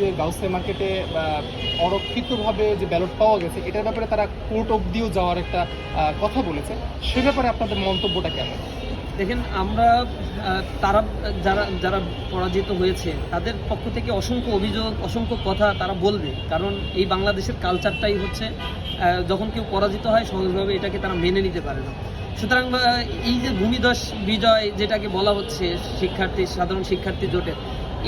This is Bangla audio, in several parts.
যে গাউসে মার্কেটে অরক্ষিতভাবে যে ব্যালট পাওয়া গেছে, এটার ব্যাপারে তারা কোর্ট অবধিও যাওয়ার একটা কথা বলেছে। সে ব্যাপারে আপনাদের মন্তব্যটা কেমন? দেখেন, আমরা তারা, যারা যারা পরাজিত হয়েছে, তাদের পক্ষ থেকে অসংখ্য অভিযোগ, অসংখ্য কথা তারা বলবে। কারণ এই বাংলাদেশের কালচারটাই হচ্ছে যখন কেউ পরাজিত হয়, সহজভাবে এটাকে তারা মেনে নিতে পারে না। সুতরাং এই যে ভূমিদস বিজয় যেটাকে বলা হচ্ছে, শিক্ষার্থী, সাধারণ শিক্ষার্থী জোটের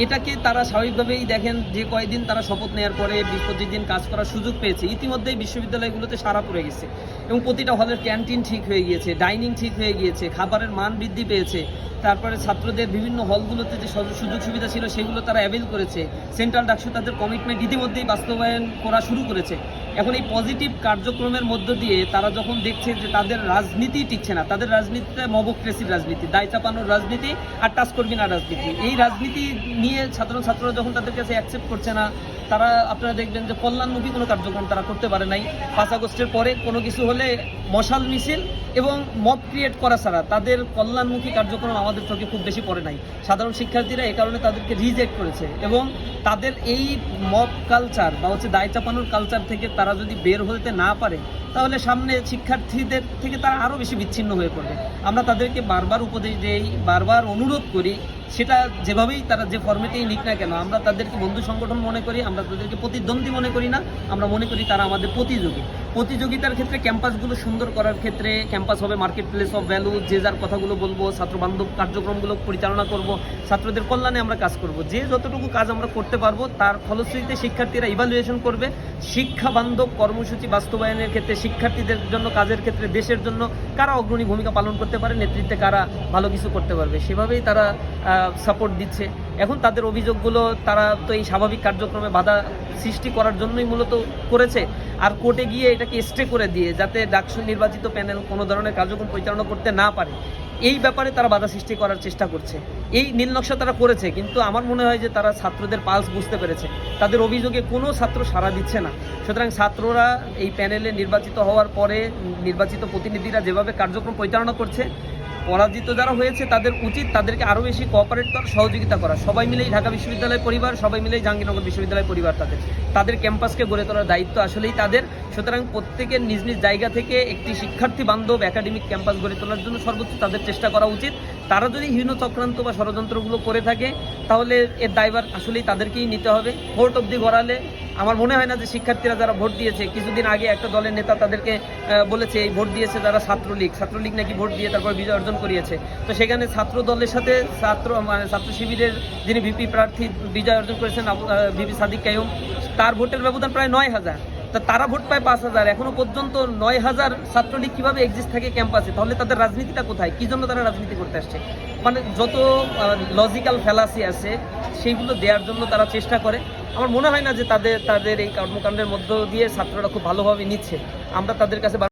এটাকে তারা স্বাভাবিকভাবেই দেখেন যে কয়েকদিন তারা শপথ নেওয়ার পরে বিশ পঁচিশ দিন কাজ করার সুযোগ পেয়েছে। ইতিমধ্যেই বিশ্ববিদ্যালয়গুলোতে সারা পড়ে গেছে এবং প্রতিটা হলের ক্যান্টিন ঠিক হয়ে গিয়েছে, ডাইনিং ঠিক হয়ে গিয়েছে, খাবারের মান বৃদ্ধি পেয়েছে। তারপরে ছাত্রদের বিভিন্ন হলগুলোতে যে সুযোগ সুবিধা ছিল সেগুলো তারা অ্যাভেল করেছে। সেন্ট্রাল ডাকসু তাদের কমিটমেন্ট ইতিমধ্যেই বাস্তবায়ন করা শুরু করেছে। এখন এই পজিটিভ কার্যক্রমের মধ্য দিয়ে তারা যখন দেখছে যে তাদের রাজনীতি টিকছে না, তাদের রাজনীতিতে মবক্রেসির রাজনীতি, দায় চাপানোর রাজনীতি আর টাচ করবি না রাজনীতি। এই রাজনীতি নিয়ে ছাত্র ছাত্ররা যখন তাদের কাছে অ্যাকসেপ্ট করছে না, তারা আপনারা দেখবেন যে কল্যাণমুখী কোনো কার্যক্রম তারা করতে পারে নাই। পাঁচ আগস্টের পরে কোনো কিছু হলে মশাল মিছিল এবং মব ক্রিয়েট করা ছাড়া তাদের কল্যাণমুখী কার্যক্রম আমাদের চোখে খুব বেশি পড়ে নাই। সাধারণ শিক্ষার্থীরা এই কারণে তাদেরকে রিজেক্ট করেছে এবং তাদের এই মব কালচার বা হচ্ছে দায় চাপানোর কালচার থেকে তারা যদি বের হতে না পারে, তাহলে সামনে শিক্ষার্থীদের থেকে তারা আরও বেশি বিচ্ছিন্ন হয়ে পড়বে। আমরা তাদেরকে বারবার উপদেশ দেই, বারবার অনুরোধ করি সেটা যেভাবেই তারা যে ফর্মেটেই নিক না কেন, আমরা তাদেরকে বন্ধু সংগঠন মনে করি, আমরা তাদেরকে প্রতিদ্বন্দ্বী মনে করি না, আমরা মনে করি তারা আমাদের প্রতিযোগী। প্রতিযোগিতার ক্ষেত্রে ক্যাম্পাসগুলো সুন্দর করার ক্ষেত্রে ক্যাম্পাস হবে মার্কেট প্লেস অফ ভ্যালু যে যার কথাগুলো বলব ছাত্র বান্ধব কার্যক্রমগুলো পরিচালনা করব, ছাত্রদের কল্যাণে আমরা কাজ করব। যে যতটুকু কাজ আমরা করতে পারব, তার ফলশ্রুতিতে শিক্ষার্থীরা ইভালুয়েশন করবে। শিক্ষা বান্ধব কর্মসূচি বাস্তবায়নের ক্ষেত্রে শিক্ষার্থীদের জন্য, কাজের ক্ষেত্রে, দেশের জন্য কারা অগ্রণী ভূমিকা পালন করতে পারে, নেতৃত্বে কারা ভালো কিছু করতে পারবে, সেভাবেই তারা সাপোর্ট দিচ্ছে। এখন তাদের অভিযোগগুলো তারা তো এই স্বাভাবিক কার্যক্রমে বাধা সৃষ্টি করার জন্যই মূলত করেছে। আর কোর্টে গিয়ে এটাকে স্টে করে দিয়ে যাতে ডাকসু নির্বাচিত প্যানেল কোনো ধরনের কার্যক্রম পরিচালনা করতে না পারে, এই ব্যাপারে তারা বাধা সৃষ্টি করার চেষ্টা করছে। এই নীল নকশা তারা করেছে, কিন্তু আমার মনে হয় যে তারা ছাত্রদের পালস বুঝতে পেরেছে। তাদের অভিযোগে কোনো ছাত্র সাড়া দিচ্ছে না। সুতরাং ছাত্ররা এই প্যানেলে নির্বাচিত হওয়ার পরে নির্বাচিত প্রতিনিধিরা যেভাবে কার্যক্রম পরিচালনা করছে, পরাজিত যারা হয়েছে তাদের উচিত তাদেরকে আরও বেশি কোঅপারেট করা, সহযোগিতা করা। সবাই মিলেই ঢাকা বিশ্ববিদ্যালয় পরিবার, সবাই মিলেই জাহাঙ্গীরনগর বিশ্ববিদ্যালয় পরিবার তাদের। তাদের ক্যাম্পাসকে গড়ে তোলার দায়িত্ব আসলেই তাদের। সুতরাং প্রত্যেকের নিজ নিজ জায়গা থেকে একটি শিক্ষার্থী বান্ধব একাডেমিক ক্যাম্পাস গড়ে তোলার জন্য সর্বোচ্চ তাদের চেষ্টা করা উচিত। তারা যদি হীন চক্রান্ত বা ষড়যন্ত্রগুলো করে থাকে, তাহলে এর দায়ভার আসলেই তাদেরকেই নিতে হবে। ভোট অবধি গড়ালে আমার মনে হয় না যে শিক্ষার্থীরা যারা ভোট দিয়েছে, কিছুদিন আগে একটা দলের নেতা তাদেরকে বলেছে, এই ভোট দিয়েছে যারা ছাত্রলীগ। ছাত্রলীগ নাকি ভোট দিয়ে তারপর বিজয় অর্জন করিয়েছে। তো সেখানে ছাত্র দলের সাথে ছাত্র মানে ছাত্র শিবিরের যিনি ভিপি প্রার্থী বিজয় অর্জন করেছেন ভিপি সাদিক কায়ুম তার ভোটের ব্যবধান প্রায় নয় হাজার। তা তারা ভোট পায় পাঁচ হাজার, এখনও পর্যন্ত নয় হাজার ছাত্রলীগ কীভাবে এক্সিস্ট থাকে ক্যাম্পাসে তাহলে তাদের রাজনীতিটা কোথায়? কি জন্য তারা রাজনীতি করতে আসছে? মানে যত লজিক্যাল ফেলাসি আছে, সেইগুলো দেওয়ার জন্য তারা চেষ্টা করে। আমার মনে হয় না যে তাদের তাদের এই কর্মকাণ্ডের মধ্য দিয়ে ছাত্ররা খুব ভালোভাবে নিচ্ছে। আমরা তাদের কাছে